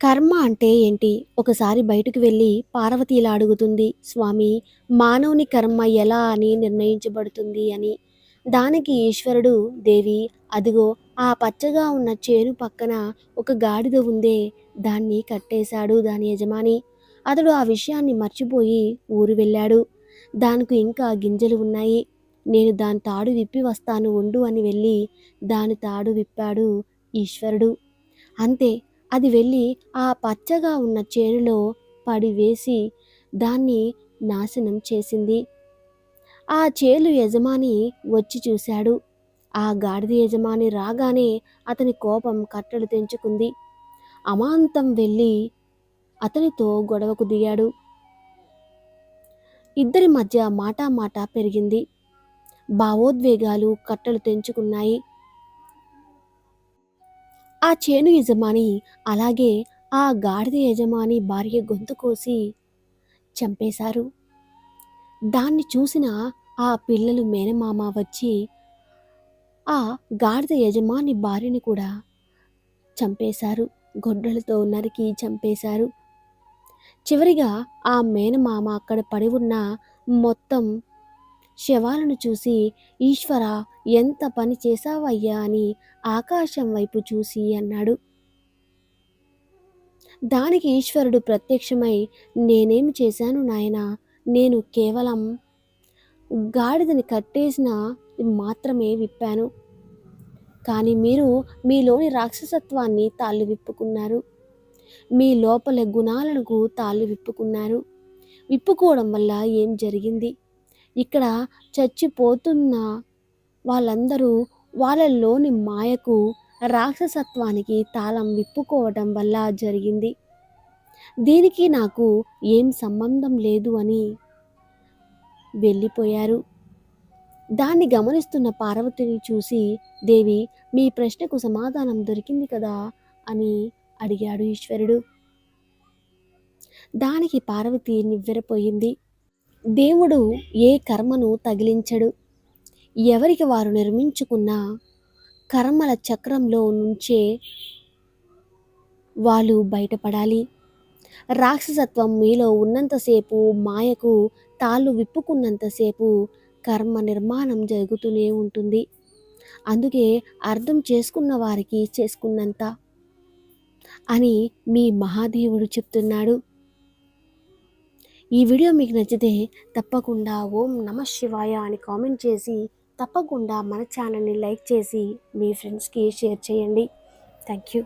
కర్మ అంటే ఏంటి? ఒకసారి బయటకు వెళ్ళి పార్వతి ఇలా అడుగుతుంది స్వామి మానవుని కర్మ ఎలా అని నిర్ణయించబడుతుంది అని? దానికి ఈశ్వరుడు దేవి అదిగో ఆ పచ్చగా ఉన్న చేను పక్కన ఒక గాడిద ఉందే దాన్ని కట్టేశాడు దాని యజమాని. అతడు ఆ విషయాన్ని మర్చిపోయి ఊరు వెళ్ళాడు. దానికి ఇంకా గింజలు ఉన్నాయి. నేను దాని తాడు విప్పి వస్తాను ఉండు అని వెళ్ళి దాని తాడు విప్పాడు ఈశ్వరుడు. అంతే అది వెళ్ళి ఆ పచ్చగా ఉన్న చేనులో పడివేసి దాన్ని నాశనం చేసింది. ఆ చేలు యజమాని వచ్చి చూశాడు. ఆ గాడిద యజమాని రాగానే అతని కోపం కట్టలు తెంచుకుంది. అమాంతం వెళ్ళి అతనితో గొడవకు దిగాడు. ఇద్దరి మధ్య మాటా మాట పెరిగింది. భావోద్వేగాలు కట్టలు తెంచుకున్నాయి. ఆ చేను యజమాని అలాగే ఆ గాడిద యజమాని భార్య గొంతు కోసి చంపేశారు. దాన్ని చూసిన ఆ పిల్లలు మేనమామ వచ్చి ఆ గాడిద యజమాని భార్యని కూడా చంపేశారు. గొడ్డలతో నరికి చంపేశారు. చివరిగా ఆ మేనమామ అక్కడ పడి ఉన్న మొత్తం శవాలను చూసి ఈశ్వర ఎంత పని చేశావయ్యా అని ఆకాశం వైపు చూసి అన్నాడు. దానికి ఈశ్వరుడు ప్రత్యక్షమై నేనేమి చేశాను నాయనా? నేను కేవలం గాడిదని కట్టేసిన మాత్రమే విప్పాను. కానీ మీరు మీలోని రాక్షసత్వాన్ని తాళ్ళు విప్పుకున్నారు. మీ లోపల గుణాలకు తాళ్ళు విప్పుకున్నారు. విప్పుకోవడం వల్ల ఏం జరిగింది? ఇక్కడ చచ్చిపోతున్న వాళ్ళందరూ వాళ్ళలోని మాయకు రాక్షసత్వానికి తాళం విప్పుకోవటం వల్ల జరిగింది. దీనికి నాకు ఏం సంబంధం లేదు అని వెళ్ళిపోయారు. దాన్ని గమనిస్తున్న పార్వతిని చూసి దేవి మీ ప్రశ్నకు సమాధానం దొరికింది కదా? అని అడిగాడు ఈశ్వరుడు. దానికి పార్వతి నివ్వెరపోయింది. దేవుడు ఏ కర్మను తగిలించడు. ఎవరికి వారు నిర్మించుకున్న కర్మల చక్రంలో నుంచే వాళ్ళు బయటపడాలి. రాక్షసత్వం మీలో ఉన్నంతసేపు మాయకు తాళ్ళు విప్పుకున్నంతసేపు కర్మ నిర్మాణం జరుగుతూనే ఉంటుంది. అందుకే అర్థం చేసుకున్న వారికి చేసుకున్నంత అని మీ మహాదేవుడు చెప్తున్నాడు. ఈ వీడియో మీకు నచ్చితే తప్పకుండా ఓం నమ శివాయ అని కామెంట్ చేసి తప్పకుండా మన ఛానల్ని లైక్ చేసి మీ ఫ్రెండ్స్కి షేర్ చేయండి. Thank you.